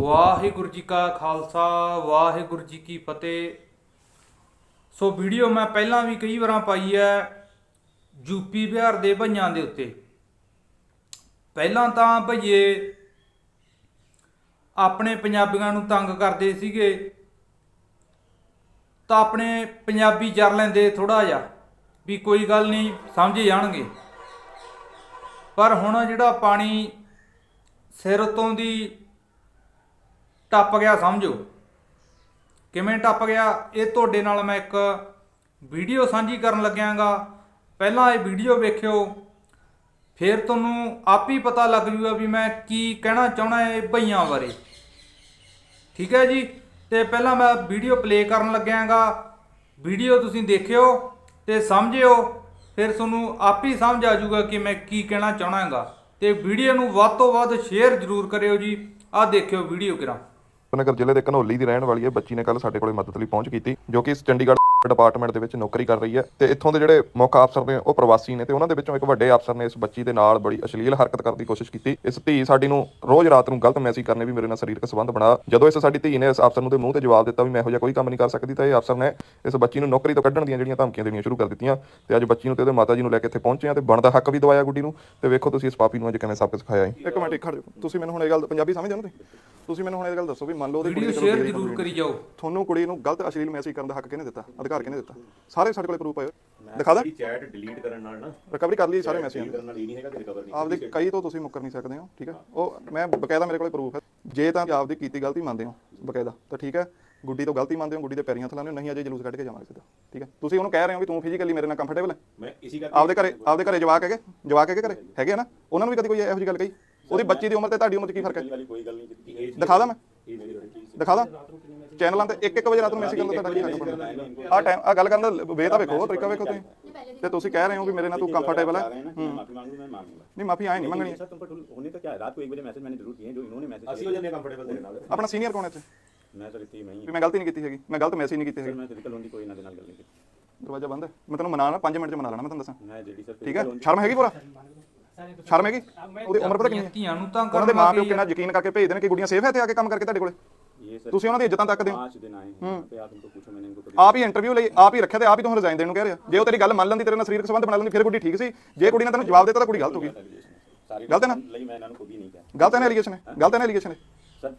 ਵਾਹਿਗੁਰੂ ਜੀ ਕਾ ਖਾਲਸਾ, ਵਾਹਿਗੁਰੂ ਜੀ ਕੀ ਫਤਿਹ। So video ਮੈਂ ਪਹਿਲਾਂ ਵੀ ਕਈ ਵਾਰਾਂ ਪਾਈ ਹੈ ਯੂਪੀ ਬਿਹਾਰ ਦੇ ਭਈਆਂ ਦੇ ਉੱਤੇ। ਪਹਿਲਾਂ ਤਾਂ ਭਈਏ ਆਪਣੇ ਪੰਜਾਬੀਆਂ ਨੂੰ ਤੰਗ ਕਰਦੇ ਸੀਗੇ, ਤਾਂ ਆਪਣੇ ਪੰਜਾਬੀ ਜਰ ਲੈਂਦੇ ਥੋੜਾ ਜਿਹਾ, ਵੀ ਕੋਈ ਗੱਲ ਨਹੀਂ, ਸਮਝ ਜਾਣਗੇ। ਪਰ ਹੁਣ ਜਿਹੜਾ ਪਾਣੀ ਸਿਰ ਤੋਂ ਦੀ ਟੱਪ ਗਿਆ ਸਮਝੋ। ਕਿਵੇਂ ਟੱਪ ਗਿਆ? ਇਹ ਤੁਹਾਡੇ ਨਾਲ ਮੈਂ ਇੱਕ ਵੀਡੀਓ ਸਾਂਝੀ ਕਰਨ ਲੱਗਿਆਗਾ। ਪਹਿਲਾਂ ਇਹ ਵੀਡੀਓ ਵੇਖਿਓ। ਫਿਰ ਤੁਹਾਨੂੰ ਆਪ ਹੀ ਪਤਾ ਲੱਗ ਜੂਗਾ ਵੀ ਮੈਂ ਕੀ ਕਹਿਣਾ ਚਾਹਣਾ ਇਹ ਭਈਆਂ ਬਾਰੇ। ਠੀਕ ਹੈ ਜੀ? ਤੇ ਪਹਿਲਾਂ ਮੈਂ ਵੀਡੀਓ ਪਲੇ ਕਰਨ ਲੱਗਿਆਗਾ। ਵੀਡੀਓ ਤੁਸੀਂ ਦੇਖਿਓ ਤੇ ਸਮਝਿਓ। ਫਿਰ ਤੁਹਾਨੂੰ ਆਪ ਹੀ ਸਮਝ ਆ ਜਾਊਗਾ ਕਿ ਮੈਂ ਕੀ ਕਹਿਣਾ ਚਾਹਣਾਗਾ ਤੇ ਵੀਡੀਓ ਨੂੰ ਵੱਧ ਤੋਂ ਵੱਧ ਸ਼ੇਅਰ ਜ਼ਰੂਰ ਕਰਿਓ ਜੀ। ਆਹ ਦੇਖਿਓ ਵੀਡੀਓ ਕਿਰਾਂ ਨਗਰ ਜ਼ਿਲ੍ਹੇ ਦੇ ਘਨੌਲੀ ਦੀ ਰਹਿਣ ਵਾਲੀ ਹੈ ਬੱਚੀ ਨੇ ਕੱਲ ਸਾਡੇ ਕੋਲੇ ਮਦਦ ਲਈ ਪਹੁੰਚ ਕੀਤੀ, ਜੋ ਕਿ ਚੰਡੀਗੜ੍ਹ ਡਿਪਾਰਟਮੈਂਟ ਦੇ ਵਿੱਚ ਨੌਕਰੀ ਕਰ ਰਹੀ ਹੈ ਤੇ ਇੱਥੋਂ ਦੇ ਜਿਹੜੇ ਮੁੱਖ ਅਫਸਰ ਨੇ ਉਹ ਪ੍ਰਵਾਸੀ ਨੇ ਤੇ ਉਹਨਾਂ ਦੇ ਵਿੱਚੋਂ ਇੱਕ ਵੱਡੇ ਅਫਸਰ ਨੇ ਇਸ ਬੱਚੀ ਦੇ ਨਾਲ ਬੜੀ ਅਸ਼ਲੀਲ ਹਰਕਤ ਕਰਨ ਦੀ ਕੋਸ਼ਿਸ਼ ਕੀਤੀ। ਇਸ ਧੀ ਸਾਡੀ ਨੂੰ ਰੋਜ਼ ਰਾਤ ਨੂੰ ਗਲਤ ਮੈਸੇਜ ਕਰਨੇ ਵੀ ਮੇਰੇ ਨਾਲ ਸਰੀਰਕ ਸੰਬੰਧ ਬਣਾ। ਜਦੋਂ ਇਸ ਸਾਡੀ ਧੀ ਨੇ ਇਸ ਅਫਸਰ ਨੂੰ ਦੇ ਮੂੰਹ ਤੇ ਜਵਾਬ ਦਿੱਤਾ ਵੀ ਮੈਂ ਇਹੋ ਜਿਹਾ ਕੋਈ ਕੰਮ ਨਹੀਂ ਕਰ ਸਕਦੀ ਤਾਂ ਇਹ ਅਫਸਰ ਨੇ ਇਸ ਬੱਚੀ ਨੂੰ ਨੌਕਰੀ ਤੋਂ ਕੱਢਣ ਦੀਆਂ ਜਿਹੜੀਆਂ ਧਮਕੀਆਂ ਦੇਣੀਆਂ ਸ਼ੁਰੂ ਕਰ ਦਿੱਤੀਆਂ ਤੇ ਅੱਜ ਬੱਚੀ ਨੂੰ ਤੇ ਉਹਦੇ ਮਾਤਾ ਜੀ ਨੂੰ ਲੈ ਕੇ ਇੱਥੇ ਪਹੁੰਚੇ ਆ ਤੇ ਬਣਦਾ ਹੱਕ ਵੀ ਦਵਾਇਆ ਗੁੱਡੀ ਨੂੰ ਤੇ ਵੇਖੋ ਤੁਸੀਂ ਇਸ ਪਾਪੀ ਨੂੰ ਅੱਜ ਕਿਵੇਂ ਸਬਕ ਸਿਖਾਇਆ ਹੈ। ਇੱਕ ਮਿੰਟ ਇੱਕ ਖੜ ਜਾਓ। ਤੁਸੀਂ ਮੈਨੂੰ ਹੁਣ ਇਹ ਗੱਲ ਪੰਜਾਬੀ ਸਮਝਦੇ ਹੋ ਨਾ ਤੁਸੀਂ? ਮੈਨੂੰ ਹੁਣ ਇਹ ਗੱਲ ਦੱਸੋ ਵੀ ਮੰਨ ਲਓ ਉਹਦੀ ਕੁੜੀ ਚਲੋ ਜ਼ਰੂਰ ਕਰੀ ਜਾਓ। ਤੁਹਾਨੂੰ ਕੁੜੀ ਨੂੰ ਗਲਤ ਅਸ਼ਲੀਲ ਮੈਸੇਜ ਕਰਨ ਦਾ ਹੱਕ ਕਿਹਨੇ ਦਿੱਤਾ? ਅਧਿਕਾਰ ਕਿਹਨੇ ਦਿੱਤਾ? ਸਾਰੇ ਸਾਡੇ ਕੋਲੇ ਪ੍ਰੂਫ ਆਏ ਦਿਖਾ ਦਾਂ। ਚੈਟ ਡਿਲੀਟ ਕਰਨ ਨਾਲ ਨਾ ਰਿਕਵਰੀ ਕਰ ਲਈ ਸਾਰੇ ਮੈਸੇਜ ਕਰਨ ਨਾਲ ਇਹ ਨਹੀਂ ਹੈਗਾ ਕਿ ਰਿਕਵਰ ਨਹੀਂ ਆਪਦੇ ਕਈ ਤੋਂ ਤੁਸੀਂ ਮੁੱਕਰ ਨਹੀਂ ਸਕਦੇ ਹੋ ਠੀਕ ਹੈ? ਉਹ ਮੈਂ ਬਕਾਇਦਾ ਮੇਰੇ ਕੋਲੇ ਪ੍ਰੂਫ ਹੈ। ਜੇ ਤਾਂ ਆਪਦੀ ਕੀਤੀ ਗਲਤੀ ਮੰਨਦੇ ਹੋ ਬਕਾਇਦਾ ਤਾਂ ਠੀਕ ਹੈ? ਗੁੱਡੀ ਤੋਂ ਗਲਤੀ ਮੰਨਦੇ ਹੋ ਗੁੱਡੀ ਦੇ ਪੈਰੀਂ ਹੱਥ ਲਾਉਂਦੇ ਹੋ ਨਹੀਂ ਅਜੇ ਜਲੂਸ ਕੱਢ ਕੇ ਜਾਵਾਂਗੇ ਸਿੱਧਾ ਠੀਕ ਹੈ? ਤੁਸੀਂ ਉਹਨੂੰ ਕਹਿ ਰਹੇ ਹੋ ਵੀ ਤੂੰ ਫਿਜ਼ੀਕਲੀ ਮੇਰੇ ਨਾਲ ਕੰਫਰਟੇਬਲ ਹੈ? ਮੈਂ ਇਸੀ ਕਰਕੇ ਆਪਦੇ ਘਰੇ ਆਪਦੇ ਘਰੇ ਜਵਾਕ ਹੈਗੇ? ਜਵਾਕ ਹੈਗੇ ਘਰੇ? ਹੈਗੇ ਨਾ? ਉਹਨਾਂ ਨੂੰ ਵੀ ਕਦੀ ਕੋਈ ਇਹੋ ਜਿਹੀ ਗੱਲ ਕਹੀ? ਉਹਦੀ ਬੱਚੀ ਦੀ ਉਮਰ ਤੇ ਤੁਹਾਡੀ ਉਮਰ 'ਚ ਕੀ ਫ਼ਰਕ ਹੈ? ਗੱਲ ਦਿਖਾ ਦਾਂ ਮੈਂ। ਦਿਖਾ ਦਾਂ। ਚੈਨਲਾਂ ਤੇ ਇੱਕ ਇੱਕ ਵਜੇ ਰਾਤ ਨੂੰ ਮੈਸੇਜ ਕਰਨ ਤੁਹਾਡਾ ਕੀ ਹੱਕ ਆ ਟਾਈਮ ਆ ਗੱਲ ਕਰਨ ਦਾ ਵੇ ਤਾਂ ਵੇਖੋ ਤਰੀਕਾ ਵੇਖੋ ਤੁਸੀਂ। ਤੇ ਤੁਸੀਂ ਕਹਿ ਰਹੇ ਹੋ ਕਿ ਮੇਰੇ ਨਾਲ ਤੂੰ ਕੰਫਰਟੇਬਲ ਹੈ। ਨਹੀਂ ਮਾਫੀ ਆਏ ਨਹੀਂ ਮੰਗਣੀ। ਆਪਣਾ ਸੀਨੀਅਰ ਕੌਣ ਹੈ ਇੱਥੇ? ਮੈਂ ਗਲਤੀ ਨਹੀਂ ਕੀਤੀ ਹੈਗੀ। ਮੈਂ ਗਲਤ ਮੈਸੇਜ ਨਹੀਂ ਕੀਤੀ ਹੈਗੀ। ਦਰਵਾਜ਼ਾ ਬੰਦ ਹੈ। ਮੈਂ ਤੈਨੂੰ ਮਨਾਣਾ 5 ਮਿੰਟ ਚ ਮਨਾ ਲੈਣਾ ਮੈਂ ਤੁਹਾਨੂੰ ਦੱਸਾਂ। ਮੈਂ ਜਿਹੜੀ ਠੀਕ ਹੈ? ਸ਼ਰਮ ਹੈਗੀ ਪੂਰਾ? ਸ਼ਰਮ ਹੈਗੀ? ਉਹਦੀ ਉਮਰ ਪਤਾ ਕਿੰਨੀ ਹੈ? ਧੀਆਂ ਨੂੰ ਤਾਂ ਕਰਦੇ ਮਾਂ ਪਿਓ ਕਿੰਨਾ ਯਕੀਨ ਕਰਕੇ ਭੇਜ ਦੇਣ ਕਿ ਗੁੜੀਆਂ ਸੇਫ ਹੈ ਤੇ ਆ ਕੇ ਕੰਮ ਕਰਕੇ ਤੁਹਾਡੇ ਕੋਲੇ? ਤੁਸੀਂ ਉਹਨਾਂ ਦੀ ਇੱਜ਼ਤਾਂ ਤੱਕਦੇ ਹੋ पांच दिन आए हैं यहाँ पे आप उनको पूछो मैंने इनको कभी ਆਪ ਹੀ ਇੰਟਰਵਿਊ ਲਈ ਆਪ ਹੀ ਰੱਖਿਆ ਤੇ ਆਪ ਹੀ ਤੁਹਾਨੂੰ ਰਿਜ਼ਾਈਨ ਦੇਣ ਨੂੰ ਕਹਿ ਰਿਹਾ ਜੇ ਉਹ ਤੇਰੀ ਗੱਲ ਮੰਨ ਲੈਂਦੀ ਤੇਰੇ ਨਾਲ ਸਰੀਰਕ ਸੰਬੰਧ ਬਣਾ ਲੈਂਦੀ ਫਿਰ ਗੁੱਡੀ ਠੀਕ ਸੀ ਜੇ ਕੁੜੀ ਨੇ ਤੈਨੂੰ ਜਵਾਬ ਦਿੱਤਾ ਤਾਂ ਕੁੜੀ ਗਲਤ ਹੋ ਗਈ सारी गलत है ना? ਲਈ ਮੈਂ ਇਹਨਾਂ ਨੂੰ ਕੋਈ ਨਹੀਂ ਕਿਹਾ ਗਲਤ ਹੈ ਨਾ ਐਲੀਗੇਸ਼ਨ ਹੈ ਗਲਤ ਹੈ ਨਾ ਐਲੀਗੇਸ਼ਨ ਹੈ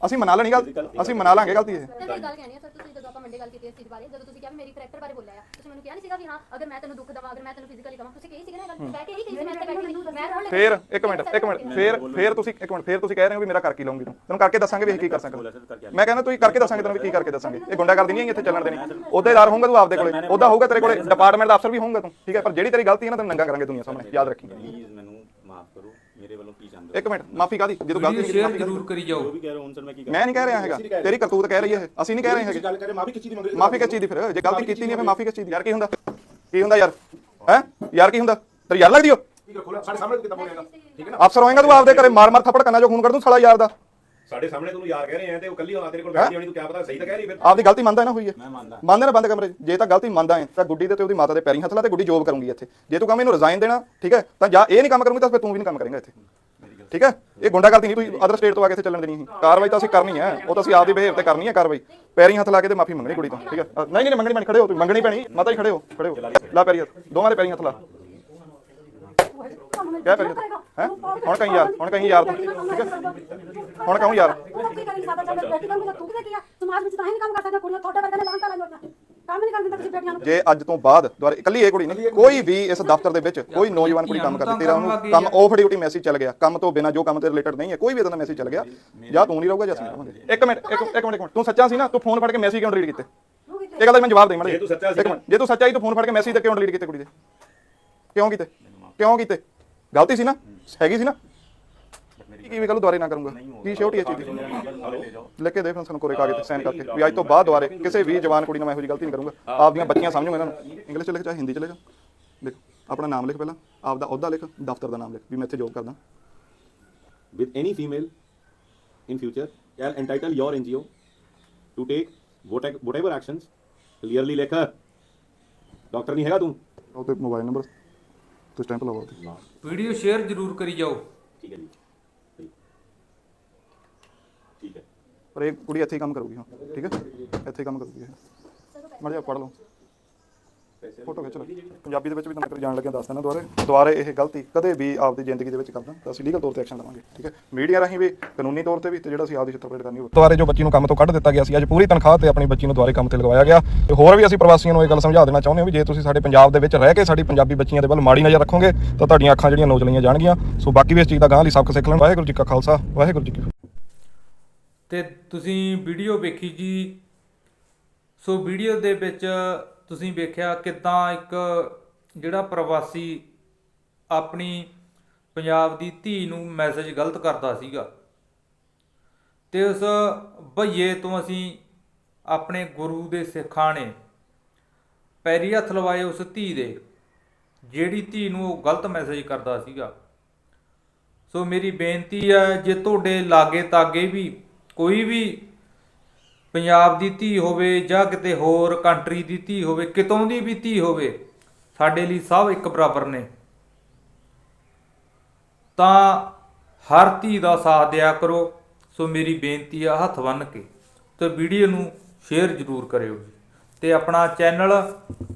ਅਸੀਂ ਮਨਾ ਲੈਣੀ ਗੱਲ ਅਸੀਂ ਮਨਾ ਲਾਂਗੇ ਗਲਤੀ ਇਹ। ਮੈਂ ਗੱਲ ਕਹਿਣੀ ਹੈ ਸਰ ਤੁਸੀਂ ਜਦੋਂ ਆਪਾਂ ਮੰਡੇ ਗੱਲ ਕੀਤੀ ਇਸ ਚੀਜ਼ ਬਾਰੇ ਜਦੋਂ ਤੁਸੀਂ ਕਿਹਾ ਵੀ ਮੇਰੀ ਕਰੈਕਟਰ ਬਾਰੇ ਬੋਲਿਆ ਆ ਤੁਸੀਂ ਮੈਨੂੰ ਕਿਹਾ ਨਹੀਂ ਸੀਗਾ ਵੀ ਹਾਂ ਅਗਰ ਮੈਂ ਤੈਨੂੰ ਦੁੱਖ ਦਵਾਂ ਅਗਰ ਮੈਂ ਤੈਨੂੰ ਫਿਜ਼ੀਕਲੀ ਕਵਾਂ ਤੁਸੀਂ ਕਹੀ ਸੀਗਾ ਨਾ ਇਹ ਗੱਲ? ਬਹਿ ਕੇ ਹੀ ਕਹੀ ਸੀ ਮੈਂ ਇੱਥੇ ਬੈਠੀ ਸੀ। ਮੈਂ ਰੋਣ ਫੇਰ ਇੱਕ ਮਿੰਟ ਇੱਕ ਮਿੰਟ ਫੇਰ ਫੇਰ ਤੁਸੀਂ ਇੱਕ ਮਿੰਟ ਫੇਰ ਤੁਸੀਂ ਕਹਿ ਰਹੇ ਹੋ ਵੀ ਮੇਰਾ ਕਰ ਕੀ ਲਊਂਗੀ ਤੂੰ। ਤੈਨੂੰ ਕਰਕੇ ਦੱਸਾਂਗੇ ਵੀ ਇਹ ਕੀ ਕਰ ਸਕਦਾ। ਮੈਂ ਕਹਿੰਦਾ ਤੁਸੀਂ ਕਰਕੇ ਦੱਸਾਂਗੇ ਤੈਨੂੰ ਵੀ ਕੀ ਕਰਕੇ ਦੱਸਾਂਗੇ। ਇਹ ਗੁੰਡਾ ਕਰਦੀ ਨਹੀਂ ਹੈਗੀ ਇੱਥੇ ਚੱਲਣ ਦੇਣੀ। ਉਹਦੇਦਾਰ ਹੋਊਗਾ ਤੂੰ ਆਪਦੇ ਕੋਲੇ। ਉਹਦਾ ਹੋਊਗਾ ਤੇਰੇ ਕੋਲੇ। ਡਿਪਾਰਟਮੈਂਟ ਦਾ ਅਫਸਰ ਵੀ ਹੋਊਗਾ ਤੂੰ। ਠੀਕ ਹੈ ਪਰ ਜਿਹੜੀ ਤੇਰੀ ਗਲਤੀ ਹੈ ਨਾ ਤੈਨੂੰ ਨੰਗਾ ਕਰਾਂਗੇ ਦੁਨੀਆ ਸਾਹਮਣੇ। ਯਾਦ ਰੱਖੀ ਪਲੀਜ਼ ਮੈਨੂੰ ਮਾਫ ਕਰੋ ਮੇਰੇ ਵੱਲੋਂ ਕੀ ਚਾਹੁੰਦੇ ਇੱਕ ਮਿੰਟ ਮਾਫੀ ਕਾਦੀ ਜੇ ਤੂੰ ਗਲਤੀ ਸ਼ੇਅਰ ਕੀਤੀ ਜ਼ਰੂਰ ਕਰੀ ਜਾਓ ਜੋ ਵੀ ਕਹਿ ਰਹੇ ਹੋ ਹੁਣ ਸਰ ਮੈਂ ਕੀ ਮੈਂ ਨਹੀਂ ਕਹਿ ਰਿਹਾ ਹੈਗਾ। ਤੇਰੀ ਕਰਤੂਤ ਕਹਿ ਰਹੀ ਹੈ। ਅਸੀਂ ਨਹੀਂ ਕਹਿ ਰਹੇ ਹੈਗੇ। ਗੱਲ ਕਰੇ ਮਾਫੀ ਕਿਸ ਚੀਜ਼ ਦੀ ਮੰਗ ਮਾਫੀ ਕਿਸ ਚੀਜ਼ ਦੀ ਫਿਰ। ਜੇ ਗਲਤੀ ਕੀਤੀ ਨਹੀਂ ਫਿਰ ਮਾਫੀ ਕਿਸ ਚੀਜ਼ ਦੀ। ਯਾਰ ਕੀ ਹੁੰਦਾ? ਕੀ ਹੁੰਦਾ ਯਾਰ? ਹੈ? ਯਾਰ ਕੀ ਹੁੰਦਾ? ਤੇਰੀ ਯਾਰ ਲੱਗਦੀ ਹੋ ਠੀਕ ਹੈ ਖੋਲਾ ਸਾਡੇ ਸਾਹਮਣੇ ਕਿੱਦਾਂ ਬੋਲੇਗਾ? ਠੀਕ ਹੈ ਨਾ? ਅਫਸਰ ਹੋਏਗਾ ਤੂੰ ਆਪਦੇ ਘਰੇ ਮਾਰ ਮਾਰ ਥੱਪੜ ਕੰਨਾ ਜੋ ਖੂਨ ਕੱਢ ਦੂੰ ਸਾਲਾ ਯਾਰ ਦਾ। ਸਾਡੇ ਸਾਹਮਣੇ ਤੈਨੂੰ ਯਾਰ ਕਹਿ ਰਹੇ ਆ ਤੇ ਉਹ ਕੱਲੀ ਆ ਤੇਰੇ ਕੋਲ ਬੈਠੀ ਹੋਣੀ ਤੂੰ ਕਿਆ ਪਤਾ ਸਹੀ ਤਾਂ ਕਹਿ ਰਹੀ ਫਿਰ। ਆਪਦੀ ਗਲਤੀ ਮੰਨਦਾ ਹੈ ਨਾ ਹੋਈ ਹੈ। ਮੈਂ ਮੰਨਦਾ। ਮੰਨਦੇ ਨਾ ਬੰਦ ਕਮਰੇ 'ਚ। ਜੇ ਤਾਂ ਗਲਤੀ ਮੰਨਦਾ ਹੈ ਤਾਂ ਗੁੱਡੀ ਦੇ ਤੇ ਉਹਦੀ ਮਾਤਾ ਦੇ ਪੈਰੀਂ ਹੱਥ ਲਾ ਤੇ ਗੁੱਡੀ ਜੋਬ ਕਰੂੰਗੀ ਇੱਥੇ। ਜੇ ਤੂੰ ਕਹਵੇਂ ਇਹਨੂੰ ਰਿਜ਼ਾਈਨ ਦੇਣਾ ਠੀਕ ਹੈ ਤਾਂ ਜਾਂ ਇਹ ਨਹੀਂ ਕੰਮ ਕਰੂੰਗੀ ਤਾਂ ਫਿਰ ਤੂੰ ਵੀ ਨਹੀਂ ਕੰਮ ਕਰੇਂਗਾ ਇੱਥੇ। ਠੀਕ ਹੈ? ਇਹ ਗੁੰਡਾ ਗਲਤੀ ਨਹੀਂ ਤੁਸੀਂ ਅਦਰ ਸਟੇਟ ਤੋਂ ਆ ਕੇ ਇੱਥੇ ਚੱਲਣ ਦੇਣੀ ਸੀ। ਕਾਰਵਾਈ ਤਾਂ ਅਸੀਂ ਕਰਨੀ ਹੈ ਉਹ ਤਾਂ ਅਸੀਂ ਆਪਦੀ ਬਿਹੇਵ ਤੇ ਕਰਨੀ ਹੈ ਕਾਰਵਾਈ। ਪੈਰੀਂ ਹੱਥ ਲਾ ਕੇ ਤੇ ਮਾਫੀ ਮੰਗਣੀ ਕੁੜੀ ਤੋਂ ਠੀਕ ਹੈ? ਅ, ਨਹੀਂ ਨਹੀਂ ਮੰਗਣੀ ਪੈਣੀ ਖੜੇ ਹੋ ਤੁਸੀਂ ਮੰਗਣੀ ਪੈਣੀ ਮਾਤਾ ਜੀ ਖੜੇ ਹੋ ਖੜੇ ਹੋ। ਲਾ ਪੈਰੀ ਹੱਥ ਦੋਵਾਂ ਦੇ ਪੈਰੀਂ ਹੱਥ ਲਾ। ਕਿਆ ਪੈਰੀ ਹੱਥ ਹੈ? ਹੁਣ ਕਹੀਂ ਯਾਰ ਹੁਣ ਕਹੀਂ ਯਾਰ ਤੂੰ ਠੀਕ ਹੈ? ਹੁਣ ਕਹੂੰ ਯਾਰ। ਤੂੰ ਕੀ ਕਰੀ? ਸਾਡਾ ਚੱਲ ਬੈਠੀ ਕੰਮ ਤੂੰ ਕੀ ਕੀਤਾ ਸਮਾਜ ਵਿੱਚ ਤਾਂ ਹੀ ਨਹੀਂ ਕੰਮ ਕਰ ਸਕਦਾ ਕੁੜੀਆਂ ਤੁਹਾਡੇ ਵਰਗੇ ਨੇ ਲਾਂਟਾ ਲਾਈਆਂ ਹੋਈਆਂ। ਜੇ ਅੱਜ ਤੋਂ ਬਾਅਦ ਦੁਬਾਰਾ ਇਕੱਲੀ ਇਹ ਕੁੜੀ ਨਹੀਂ ਕੋਈ ਵੀ ਇਸ ਦਫ਼ਤਰ ਦੇ ਵਿੱਚ ਕੋਈ ਨੌਜਵਾਨ ਕੁੜੀ ਕੰਮ ਕਰਦੀ ਤੇਰਾ ਉਹਨੂੰ ਕੰਮ ਆਫ ਡਿਊਟੀ ਮੈਸੇਜ ਚੱਲ ਗਿਆ। ਕੰਮ ਤੋਂ ਬਿਨਾ ਜੋ ਕੰਮ ਤੇ ਰਿਲੇਟਡ ਨਹੀਂ ਹੈ ਕੋਈ ਵੀ ਇਦਾਂ ਦਾ ਮੈਸੇਜ ਚੱਲ ਗਿਆ। ਜਾਂ ਤੂੰ ਨਹੀਂ ਰਹੂਗਾ ਜਾਂ ਅਸੀਂ ਰਹਾਂਗੇ। ਇੱਕ ਮਿੰਟ ਇੱਕ ਇੱਕ ਮਿੰਟ ਇੱਕ ਮਿੰਟ। ਤੂੰ ਸੱਚਾ ਸੀ ਨਾ ਤੂੰ ਫੋਨ ਫੜ ਕੇ ਮੈਸੇਜ ਕਿਉਂ ਡਿਲੀਟ ਕੀਤੇ? ਇਹ ਗੱਲ ਦਾ ਮੈਨੂੰ ਜਵਾਬ ਦੇ ਮੜੇ ਜੇ ਤੂੰ ਸੱਚਾ ਸੀ ਇੱਕ ਮਿੰਟ। ਜੇ ਤੂੰ ਸੱਚਾ ਸੀ ਤੂੰ ਫੋਨ ਫੜ ਕੇ ਮੈਸੇਜ ਤੇ ਕਿਉਂ ਡਿਲੀਟ ਕੀਤੇ ਕੁੜੀ ਦੇ? ਕਿਉਂ ਕੀਤੇ? ਕਿਉਂ ਕੀਤੇ? ਗਲਤੀ ਸੀ ਨਾ? ਹੈਗੀ ਸੀ ਨਾ? ਕੀ ਵੀ ਗੱਲ ਦੁਬਾਰੇ ਨਾ ਕਰੂੰਗਾ? ਕੀ ਸ਼ਿਓਰਟੀ ਹੈ ਚੀਜ਼? ਦੀ ਲਿਖ ਕੇ ਦੇ ਫਿਰ ਸਾਨੂੰ ਕੋਰੇ ਕਾਗਜ਼ ਤੇ ਸਾਈਨ ਕਰਕੇ। ਵੀ ਅੱਜ ਤੋਂ ਬਾਅਦ ਦੁਬਾਰੇ ਕਿਸੇ ਵੀ ਜਵਾਨ ਕੁੜੀ ਨਾਲ ਮੈਂ ਇਹੋ ਜਿਹੀ ਗਲਤੀ ਨਹੀਂ ਕਰੂੰਗਾ। ਆਪਦੀਆਂ ਬੱਚੀਆਂ ਸਮਝੂਗਾ ਇਹਨਾਂ ਨੂੰ। ਇੰਗਲਿਸ਼ ਚ ਲਿਖ ਚਾਹੇ ਹਿੰਦੀ ਚ ਲਿਖ। ਲਿਖ। ਆਪਣਾ ਨਾਮ ਲਿਖ ਪਹਿਲਾਂ। ਆਪਦਾ ਅਹੁਦਾ ਲਿਖ ਦਫ਼ਤਰ ਦਾ ਨਾਮ ਲਿਖ। ਵੀ ਮੈਂ ਇੱਥੇ ਜੋਬ ਕਰਦਾ। With any female in future shall entitle your NGO to take what- whatever actions clearly ਲਿਖ ਡਾਕਟਰ ਨਹੀਂ ਹੈਗਾ ਤੂੰ ਉਹ ਤੇ ਮੋਬਾਈਲ ਨੰਬਰ ਤੇ ਸਟੈਂਪ ਲਵਾਓ ਤੇ ਵੀਡੀਓ ਸ਼ੇਅਰ ਜ਼ਰੂਰ ਕਰੀ ਜਾਓ। ਠੀਕ ਹੈ ਜੀ ਠੀਕ ਹੈ ਪਰ ਇਹ ਕੁੜੀ ਇੱਥੇ ਹੀ ਕੰਮ ਕਰੂਗੀ ਹੁਣ, ਠੀਕ ਹੈ? ਇੱਥੇ ਹੀ ਕੰਮ ਕਰੂਗੀ ਇਹ। ਮੜ ਜਾ ਪੜ ਲਓ। ਫੋਟੋ ਖਿੱਚ ਲਓ। ਪੰਜਾਬੀ ਦੇ ਵਿੱਚ ਵੀ ਤੁਹਾਨੂੰ ਜਾਣ ਲੱਗਿਆ ਦੱਸ ਦੇਣਾ ਦੁਬਾਰੇ। ਦੁਬਾਰੇ ਇਹ ਗਲਤੀ ਕਦੇ ਵੀ ਆਪਦੀ ਜ਼ਿੰਦਗੀ ਦੇ ਵਿੱਚ ਕਰਦਾ ਤਾਂ ਅਸੀਂ ਲੀਗਲ ਤੌਰ ਤੇ ਐਕਸ਼ਨ ਲਵਾਂਗੇ, ਠੀਕ ਹੈ? ਮੀਡੀਆ ਰਾਹੀਂ ਵੀ, ਕਾਨੂੰਨੀ ਤੌਰ ਤੇ ਵੀ, ਤੇ ਜਿਹੜਾ ਅਸੀਂ ਆਪਦੀ ਛਿੱਤਰਪਰੇਡ ਕਰਨੀ ਹੋਵੇ। ਦੁਬਾਰੇ ਜੋ ਬੱਚੀ ਨੂੰ ਕੰਮ ਤੋਂ ਕੱਢ ਦਿੱਤਾ ਗਿਆ ਸੀ, ਅੱਜ ਪੂਰੀ ਤਨਖਾਹ ਤੇ ਆਪਣੀ ਬੱਚੀ ਨੂੰ ਦੁਬਾਰੇ ਕੰਮ ਤੇ ਲਗਵਾਇਆ ਗਿਆ। ਤੇ ਹੋਰ ਵੀ ਅਸੀਂ ਪ੍ਰਵਾਸੀਆਂ ਨੂੰ ਇਹ ਗੱਲ ਸਮਝਾ ਦੇਣਾ ਚਾਹੁੰਦੇ ਹਾਂ ਵੀ ਜੇ ਤੁਸੀਂ ਸਾਡੇ ਪੰਜਾਬ ਦੇ ਵਿੱਚ ਰਹਿ ਕੇ ਸਾਡੀ ਪੰਜਾਬੀ ਬੱਚੀਆਂ ਦੇ ਵੱਲ ਮਾੜੀ ਨਜ਼ਰ ਰੱਖੋਗੇ, ਤਾਂ ਤੁਹਾਡੀਆਂ ਅੱਖਾਂ ਜਿਹੜੀਆਂ ਨੋਚ ਲਈਆਂ ਜਾਣਗੀਆਂ। ਸੋ ਬਾਕੀ ਵੀ ਇਸ ਚੀਜ਼ ਦਾ ਗਾਂ ਲਈ ਸਬਕ ਸਿੱਖ ਲੈਣ। ਵਾਹਿਗੁਰੂ ਜੀ ਕਾ ਖਾਲਸਾ, ਵਾਹਿਗੁਰੂ ਜੀ ਕੀ ਅਤੇ ਤੁਸੀਂ ਵੀਡੀਓ ਵੇਖੀ ਜੀ। ਸੋ ਵੀਡੀਓ ਦੇ ਵਿੱਚ ਤੁਸੀਂ ਵੇਖਿਆ ਕਿਦਾਂ ਇੱਕ ਜਿਹੜਾ ਪ੍ਰਵਾਸੀ ਆਪਣੀ ਪੰਜਾਬ ਦੀ ਧੀ ਨੂੰ ਮੈਸੇਜ ਗਲਤ ਕਰਦਾ ਸੀਗਾ। ਤੇ ਉਸ ਭਈਏ ਤੋਂ ਅਸੀਂ ਆਪਣੇ ਗੁਰੂ ਦੇ ਸਿੱਖਾਂ ਨੇ ਪੈਰੀ ਹੱਥ ਲਵਾਏ ਉਸ ਧੀ ਦੇ, ਜਿਹੜੀ ਧੀ ਨੂੰ ਉਹ ਗਲਤ ਮੈਸੇਜ ਕਰਦਾ ਸੀਗਾ। ਸੋ ਮੇਰੀ ਬੇਨਤੀ ਹੈ, ਜੇ ਤੁਹਾਡੇ ਲਾਗੇ ਤਾਗੇ ਵੀ ਕੋਈ ਵੀ ਪੰਜਾਬ ਦੀ ਧੀ ਹੋਵੇ ਜਾਂ ਕਿਤੇ ਹੋਰ ਕੰਟਰੀ ਦੀ ਧੀ ਹੋਵੇ, ਕਿਤੋਂ ਦੀ ਵੀ ਧੀ ਹੋਵੇ, ਸਾਡੇ ਲਈ ਸਭ ਇੱਕ ਬਰਾਬਰ ਨੇ। ਤਾਂ ਹਰ ਧੀ ਦਾ ਸਾਥ ਦਿਆ ਕਰੋ। ਸੋ ਮੇਰੀ ਬੇਨਤੀ ਆ, ਹੱਥ ਬੰਨ੍ਹ ਕੇ ਤੇ ਵੀਡੀਓ ਨੂੰ ਸ਼ੇਅਰ ਜ਼ਰੂਰ ਕਰਿਓ ਜੀ। ਤੇ ਆਪਣਾ ਚੈਨਲ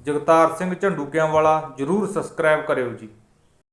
ਜਗਤਾਰ ਸਿੰਘ ਝੰਡੂਕਿਆਂ ਵਾਲਾ ਜ਼ਰੂਰ ਸਬਸਕ੍ਰਾਈਬ ਕਰਿਓ ਜੀ।